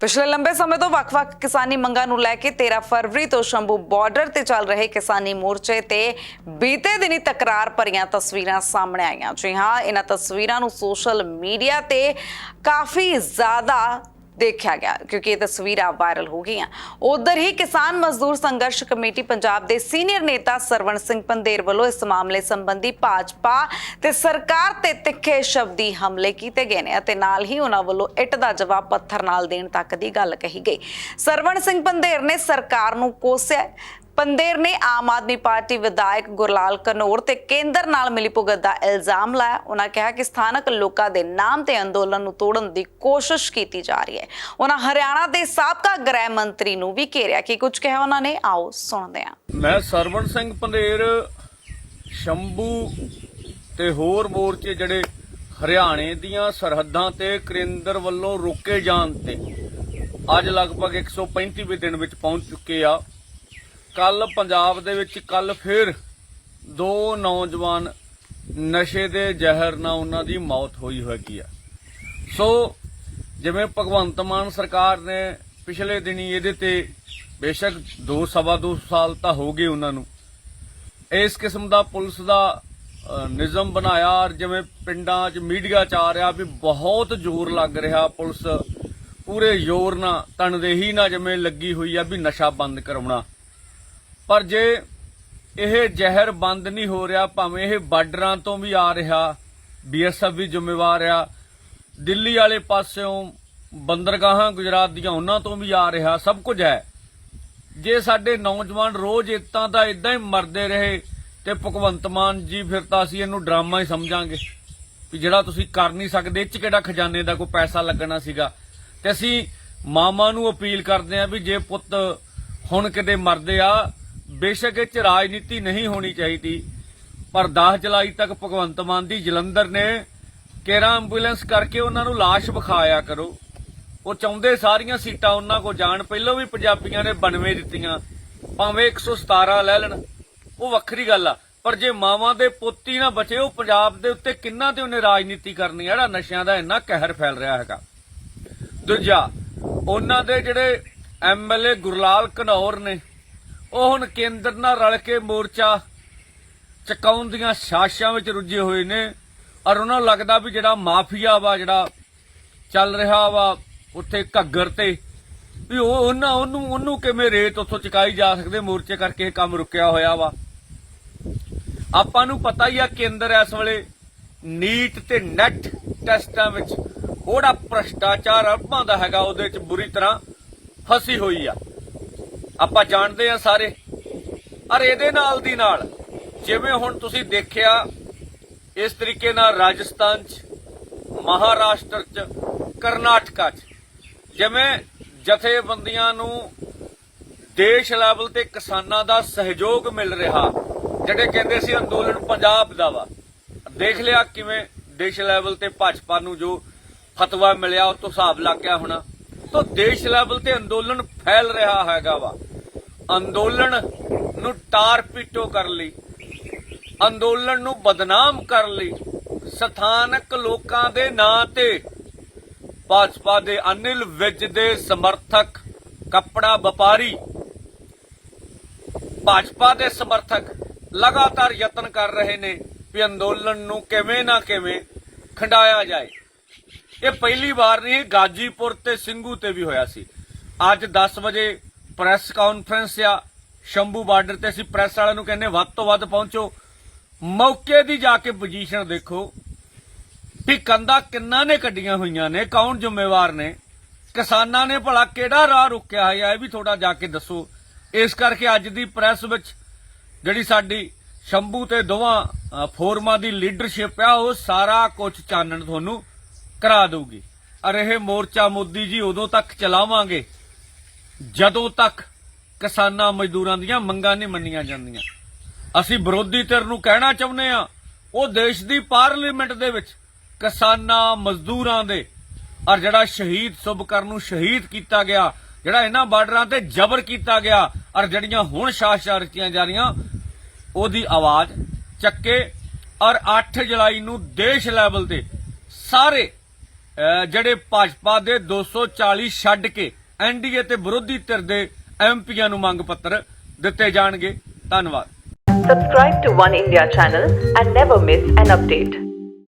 ਪਿਛਲੇ ਲੰਬੇ ਸਮੇਂ ਤੋਂ ਵੱਖ-ਵੱਖ ਕਿਸਾਨੀ ਮੰਗਾਂ ਨੂੰ ਲੈ ਕੇ 13 ਫਰਵਰੀ ਤੋਂ ਸ਼ੰਭੂ ਬਾਰਡਰ ਤੇ ਚੱਲ ਰਹੇ ਕਿਸਾਨੀ ਮੋਰਚੇ ਤੇ ਬੀਤੇ ਦਿਨੀ ਤਕਰਾਰ ਭਰੀਆਂ ਤਸਵੀਰਾਂ ਸਾਹਮਣੇ ਆਈਆਂ। ਜੀ ਹਾਂ, ਇਹਨਾਂ ਤਸਵੀਰਾਂ ਨੂੰ ਸੋਸ਼ਲ ਮੀਡੀਆ ਤੇ ਕਾਫੀ ਜ਼ਿਆਦਾ ਦੇਖਿਆ ਗਿਆ, ਕਿਉਂਕਿ ਇਹ ਤਸਵੀਰਾਂ ਵਾਇਰਲ ਹੋ ਗਈਆਂ। ਉਧਰ ਹੀ ਕਿਸਾਨ ਮਜ਼ਦੂਰ ਸੰਘਰਸ਼ ਕਮੇਟੀ ਪੰਜਾਬ ਦੇ ਸੀਨੀਅਰ ਨੇਤਾ ਸਰਵਣ ਸਿੰਘ ਪੰਦੇਰ ਵੱਲੋਂ ਇਸ ਮਾਮਲੇ ਸੰਬੰਧੀ ਭਾਜਪਾ ਤੇ ਸਰਕਾਰ ਤੇ ਤਿੱਖੇ ਸ਼ਬਦੀ ਹਮਲੇ ਕੀਤੇ ਗਏ ਨੇ ਅਤੇ ਨਾਲ ਹੀ ਉਹਨਾਂ ਵੱਲੋਂ ਇੱਟ ਦਾ ਜਵਾਬ ਪੱਥਰ ਨਾਲ ਦੇਣ ਤੱਕ ਦੀ ਗੱਲ ਕਹੀ ਗਈ। ਸਰਵਣ ਸਿੰਘ ਪੰਦੇਰ ਨੇ ਸਰਕਾਰ ਨੂੰ ਕੋਸਿਆ ਪੰਦੇਰ ਨੇ ਆਮ ਆਦਮੀ ਪਾਰਟੀ ਵਿਧਾਇਕ ਗੁਰਲਾਲ ਕਨੌਰ ਤੇ ਕੇਂਦਰ ਨਾਲ ਮਿਲੀਭੁਗਤ ਦਾ ਇਲਜ਼ਾਮ ਲਾਇਆ। ਉਹਨਾਂ ਕਿਹਾ ਕਿ ਸਥਾਨਕ ਲੋਕਾਂ ਦੇ ਨਾਮ ਤੇ ਅੰਦੋਲਨ ਨੂੰ ਤੋੜਨ ਦੀ ਕੋਸ਼ਿਸ਼ ਕੀਤੀ ਜਾ ਰਹੀ ਹੈ। ਉਹਨਾਂ ਹਰਿਆਣਾ ਦੇ ਸਾਬਕਾ ਗ੍ਰਹਿ ਮੰਤਰੀ ਨੂੰ ਵੀ ਘੇਰਿਆ ਕਿ ਕੁਝ ਕਿਹਾ ਉਹਨਾਂ ਨੇ। ਆਓ ਸੁਣਦੇ ਹਾਂ। ਮੈਂ ਸਰਵਣ ਸਿੰਘ ਪੰਧੇਰ ਸ਼ੰਭੂ ਤੇ ਹੋਰ ਮੋਰਚੇ ਜਿਹੜੇ ਹਰਿਆਣੇ ਦੀਆਂ ਸਰਹੱਦਾਂ ਤੇ ਕੇਂਦਰ ਵੱਲੋਂ ਰੋਕੇ ਜਾਣ ਤੇ ਅੱਜ ਲਗਭਗ 135ਵੇਂ ਦਿਨ ਵਿੱਚ ਪਹੁੰਚ ਚੁੱਕੇ ਆ। ਕੱਲ ਪੰਜਾਬ ਦੇ ਵਿੱਚ ਕੱਲ ਫਿਰ ਦੋ ਨੌਜਵਾਨ ਨਸ਼ੇ ਦੇ ਜ਼ਹਿਰ ਨਾਲ ਉਹਨਾਂ ਦੀ ਮੌਤ ਹੋਈ ਹੈਗੀ ਆ। ਸੋ ਜਿਵੇਂ ਭਗਵੰਤ ਮਾਨ ਸਰਕਾਰ ਨੇ ਪਿਛਲੇ ਦਿਨੀ ਇਹਦੇ ਤੇ ਬੇਸ਼ੱਕ ਦੋ ਸਵਾ ਦੋ ਸਾਲ ਤਾਂ ਹੋ ਗਏ ਉਹਨਾਂ ਨੂੰ। ਇਸ ਕਿਸਮ ਦਾ ਪੁਲਿਸ ਦਾ ਅ, ਨਿਜ਼ਮ ਬਣਾਇਆ ਔਰ ਜਿਵੇਂ ਪਿੰਡਾਂ 'ਚ ਮੀਡੀਆ 'ਚ ਆ ਰਿਹਾ ਵੀ ਬਹੁਤ ਜ਼ੋਰ ਲੱਗ ਰਿਹਾ ਪੁਲਿਸ ਪੂਰੇ ਜ਼ੋਰ ਨਾਲ ਤਨਦੇਹੀ ਨਾਲ ਜਿਵੇਂ ਲੱਗੀ ਹੋਈ ਆ ਵੀ ਨਸ਼ਾ ਬੰਦ ਕਰਾਉਣਾ। ਪਰ ਜੇ ਇਹ ਜ਼ਹਿਰ ਬੰਦ ਨਹੀਂ ਹੋ ਰਿਹਾ, ਭਾਵੇਂ ਇਹ ਬਾਰਡਰਾਂ ਤੋਂ ਵੀ ਆ ਰਿਹਾ, ਬੀਐਸਐਫ ਵੀ ਜ਼ਿੰਮੇਵਾਰ ਆ, ਦਿੱਲੀ ਵਾਲੇ ਪਾਸਿਓਂ ਬੰਦਰਗਾਹਾਂ ਗੁਜਰਾਤ ਦੀਆਂ ਉਹਨਾਂ ਤੋਂ ਵੀ ਆ ਰਿਹਾ, ਸਭ ਕੁਝ ਹੈ। ਜੇ ਸਾਡੇ ਨੌਜਵਾਨ ਰੋਜ਼ ਇਤਾਂ ਦਾ ਇਦਾਂ ਹੀ ਮਰਦੇ ਰਹੇ, ਤੇ ਭਗਵੰਤ ਮਾਨ ਜੀ ਫਿਰ ਤਾਂ ਅਸੀਂ ਇਹਨੂੰ ਡਰਾਮਾ ਹੀ ਸਮਝਾਂਗੇ, ਵੀ ਜਿਹੜਾ ਤੁਸੀਂ ਕਰ ਨਹੀਂ ਸਕਦੇ, ਇਹ ਚ ਕਿਹੜਾ ਖਜ਼ਾਨੇ ਦਾ ਕੋਈ ਪੈਸਾ ਲੱਗਣਾ ਸੀਗਾ। ਤੇ ਅਸੀਂ ਮਾਮਾ ਨੂੰ ਅਪੀਲ ਕਰਦੇ ਆਂ ਵੀ ਜੇ ਪੁੱਤ ਹੁਣ ਕਿਤੇ ਮਰਦੇ ਆ ਬੇਸ਼ੱਕ ਇਹ ਚ ਰਾਜਨੀਤੀ ਨਹੀਂ ਹੋਣੀ ਚਾਹੀਦੀ, ਪਰ 10 ਜੁਲਾਈ ਤੱਕ ਭਗਵੰਤ ਮਾਨ ਦੀ ਜਲੰਧਰ ਨੇ ਕੇਰਾ ਐਂਬੂਲੈਂਸ ਕਰਕੇ ਉਹਨਾਂ ਨੂੰ ਲਾਸ਼ ਵਿਖਾਇਆ ਕਰੋ। ਉਹ ਚਾਹੁੰਦੇ ਸਾਰੀਆਂ ਸੀਟਾਂ ਉਹਨਾਂ ਕੋ ਜਾਣ, ਪਹਿਲਾਂ ਵੀ ਪੰਜਾਬੀਆਂ ਨੇ 92 ਦਿੱਤੀਆਂ, ਭਾਵੇਂ 117 ਲੈ ਲੈਣ। ਉਹ ਵੱਖਰੀ ਗੱਲ ਆ, ਪਰ ਜੇ ਮਾਵਾਂ ਦੇ ਪੋਤੀ ਨਾ ਬਚੇ, ਉਹ ਪੰਜਾਬ ਦੇ ਉੱਤੇ ਕਿੰਨਾ ਤੇ ਉਹਨੇ ਰਾਜਨੀਤੀ ਕਰਨੀ ਜਿਹੜਾ ਨਸ਼ਿਆਂ ਦਾ ਇੰਨਾ ਕਹਿਰ ਫੈਲ ਰਿਹਾ ਹੈਗਾ। ਦੂਜਾ, ਉਹਨਾਂ ਦੇ ਜਿਹੜੇ ਐਮਐਲਏ ਗੁਰਲਾਲ ਘਨੌਰ ਨੇ ਉਹ ਹੁਣ ਕੇਂਦਰ ਨਾਲ ਰਲ ਕੇ ਮੋਰਚਾ ਚਕਾਉਣ ਦੀਆਂ ਸਾਜ਼ਿਸ਼ਾਂ ਵਿੱਚ ਰੁੱਝੇ ਹੋਏ ਨੇ। ਔਰ ਉਹਨਾਂ ਨੂੰ ਲੱਗਦਾ ਵੀ ਜਿਹੜਾ ਮਾਫੀਆ ਵਾ, ਜਿਹੜਾ ਚੱਲ ਰਿਹਾ ਵਾ ਉੱਥੇ ਘੱਗਰ ਤੇ, ਵੀ ਉਹ ਉਹਨਾਂ, ਉਹਨੂੰ ਉਹਨੂੰ ਕਿਵੇਂ ਰੇਤ ਉੱਥੋਂ ਚਕਾਈ ਜਾ ਸਕਦੇ, ਮੋਰਚੇ ਕਰਕੇ ਇਹ ਕੰਮ ਰੁਕਿਆ ਹੋਇਆ ਵਾ। ਆਪਾਂ ਨੂੰ ਪਤਾ ਹੀ ਆ ਕੇਂਦਰ ਇਸ ਵੇਲੇ ਨੀਟ ਤੇ ਨੈਟ ਟੈਸਟਾਂ ਵਿੱਚ ਉਹੜਾ ਭ੍ਰਸ਼ਟਾਚਾਰ ਅਰਬਾਂ ਦਾ ਹੈਗਾ, ਉਹਦੇ ਵਿੱਚ ਬੁਰੀ ਤਰ੍ਹਾਂ ਫਸੀ ਹੋਈ ਆ। ਆਪਾਂ ਜਾਣਦੇ ਆ ਸਾਰੇ। ਔਰ ਇਹਦੇ ਨਾਲ ਦੀ ਨਾਲ, ਜਿਵੇਂ ਹੁਣ ਤੁਸੀਂ ਦੇਖਿਆ, ਇਸ ਤਰੀਕੇ ਨਾਲ ਰਾਜਸਥਾਨ 'ਚ, ਮਹਾਰਾਸ਼ਟਰ 'ਚ, ਕਰਨਾਟਕਾ 'ਚ, ਜਿਵੇਂ ਜਥੇਬੰਦੀਆਂ ਨੂੰ ਦੇਸ਼ ਲੈਵਲ ਤੇ ਕਿਸਾਨਾਂ ਦਾ ਸਹਿਯੋਗ ਮਿਲ ਰਿਹਾ, ਜਿਹੜੇ ਕਹਿੰਦੇ ਸੀ ਅੰਦੋਲਨ ਪੰਜਾਬ ਦਾ ਵਾ। ਦੇਖ ਲਿਆ ਕਿਵੇਂ ਦੇਸ਼ ਲੈਵਲ ਤੇ ਭਾਜਪਾ ਨੂੰ ਜੋ ਫਤਵਾ ਮਿਲਿਆ, ਉਹ ਤੋਂ ਹਿਸਾਬ ਲੱਗ ਗਿਆ ਹੋਣਾ। ਤਾਂ ਦੇਸ਼ ਲੈਵਲ ਤੇ ਅੰਦੋਲਨ ਫੈਲ ਰਿਹਾ ਹੈਗਾ ਵਾ। ਅੰਦੋਲਨ ਨੂੰ ਟਾਰ ਪੀਟੋ ਕਰ ਲਈ, ਅੰਦੋਲਨ ਨੂੰ ਬਦਨਾਮ ਕਰ ਲਈ, ਸਥਾਨਕ ਲੋਕਾਂ ਦੇ ਨਾਂ ਤੇ ਭਾਜਪਾ ਦੇ ਅਨਿਲ ਵਿਜ ਦੇ ਸਮਰਥਕ ਕੱਪੜਾ ਵਪਾਰੀ, ਭਾਜਪਾ ਦੇ ਸਮਰਥਕ ਲਗਾਤਾਰ ਯਤਨ ਕਰ ਰਹੇ ਨੇ ਵੀ ਅੰਦੋਲਨ ਨੂੰ ਕਿਵੇਂ ਨਾ ਕਿਵੇਂ ਖੰਡਾਇਆ ਜਾਏ। ਇਹ ਪਹਿਲੀ ਵਾਰ ਨਹੀਂ ਗਾਜੀਪੁਰ ਤੇ ਸਿੰਘੂ ਤੇ ਵੀ ਹੋਇਆ ਸੀ। ਅੱਜ 10 ਵਜੇ ਪ੍ਰੈਸ ਕਾਨਫਰੰਸ ਆ, ਸ਼ੰਭੂ ਬਾਰਡਰ ਤੇ ਅਸੀਂ ਪ੍ਰੈਸ ਵਾਲਿਆਂ ਨੂੰ ਕਹਿੰਦੇ ਵੱਧ ਤੋਂ ਵੱਧ ਪਹੁੰਚੋ। ਮੌਕੇ ਦੀ ਜਾ ਕੇ ਪੋਜੀਸ਼ਨ ਦੇਖੋ ਵੀ ਕੰਦਾ ਕਿੰਨਾ ਨੇ ਕੱਢੀਆਂ ਹੋਈਆਂ ਨੇ, ਕੌਣ ਜ਼ਿੰਮੇਵਾਰ ਨੇ, ਕਿਸਾਨਾਂ ਨੇ ਭਲਾ ਕਿਹੜਾ ਰਾਹ ਰੁਕਿਆ ਹੋਇਆ, ਇਹ ਵੀ ਥੋੜਾ ਜਾ ਕੇ ਦੱਸੋ। ਇਸ ਕਰਕੇ ਅੱਜ ਦੀ ਪ੍ਰੈਸ ਵਿੱਚ ਜਿਹੜੀ ਸਾਡੀ ਸ਼ੰਭੂ ਤੇ ਦੋਵਾਂ ਫੋਰਮਾਂ ਦੀ ਲੀਡਰਸ਼ਿਪ ਆ, ਉਹ ਸਾਰਾ ਕੁਝ ਚਾਨਣ ਤੁਹਾਨੂੰ ਕਰਾ ਦਊਗੀ। ਅਰੇ ਇਹ ਮੋਰਚਾ ਮੋਦੀ ਜੀ ਉਦੋਂ ਤੱਕ ਚਲਾਵਾਂਗੇ। ਜਦੋਂ ਤੱਕ ਕਿਸਾਨਾਂ ਮਜ਼ਦੂਰਾਂ ਦੀਆਂ ਮੰਗਾਂ ਨਹੀਂ ਮੰਨੀਆਂ ਜਾਂਦੀਆਂ, ਅਸੀਂ ਵਿਰੋਧੀ ਧਿਰ ਨੂੰ ਕਹਿਣਾ ਚਾਹੁੰਦੇ ਆ ਉਹ ਦੇਸ਼ ਦੀ ਪਾਰਲੀਮੈਂਟ ਦੇ ਵਿੱਚ ਕਿਸਾਨਾਂ ਮਜ਼ਦੂਰਾਂ ਦੇ, ਔਰ ਜਿਹੜਾ ਸ਼ਹੀਦ ਸੁਭਕਰ ਨੂੰ ਸ਼ਹੀਦ ਕੀਤਾ ਗਿਆ, ਜਿਹੜਾ ਇਹਨਾਂ ਬਾਰਡਰਾਂ ਤੇ ਜ਼ਬਰ ਕੀਤਾ ਗਿਆ, ਔਰ ਜਿਹੜੀਆਂ ਹੁਣ ਸ਼ਾਸਾਂ ਰਚੀਆਂ ਜਾ ਰਹੀਆਂ, ਉਹਦੀ ਆਵਾਜ਼ ਚੱਕੇ, ਔਰ 8 ਜੁਲਾਈ ਨੂੰ ਦੇਸ਼ ਲੈਵਲ ਤੇ ਸਾਰੇ ਜਿਹੜੇ ਭਾਜਪਾ ਦੇ 240 ਛੱਡ ਕੇ ਐਨਡੀਏ ਤੇ ਵਿਰੋਧੀ ਧਿਰ ਦੇ ਐਮਪੀਆਂ ਨੂੰ ਮੰਗ ਪੱਤਰ ਦਿੱਤੇ ਜਾਣਗੇ ਧੰਨਵਾਦ Subscribe to One India channel and never miss an update.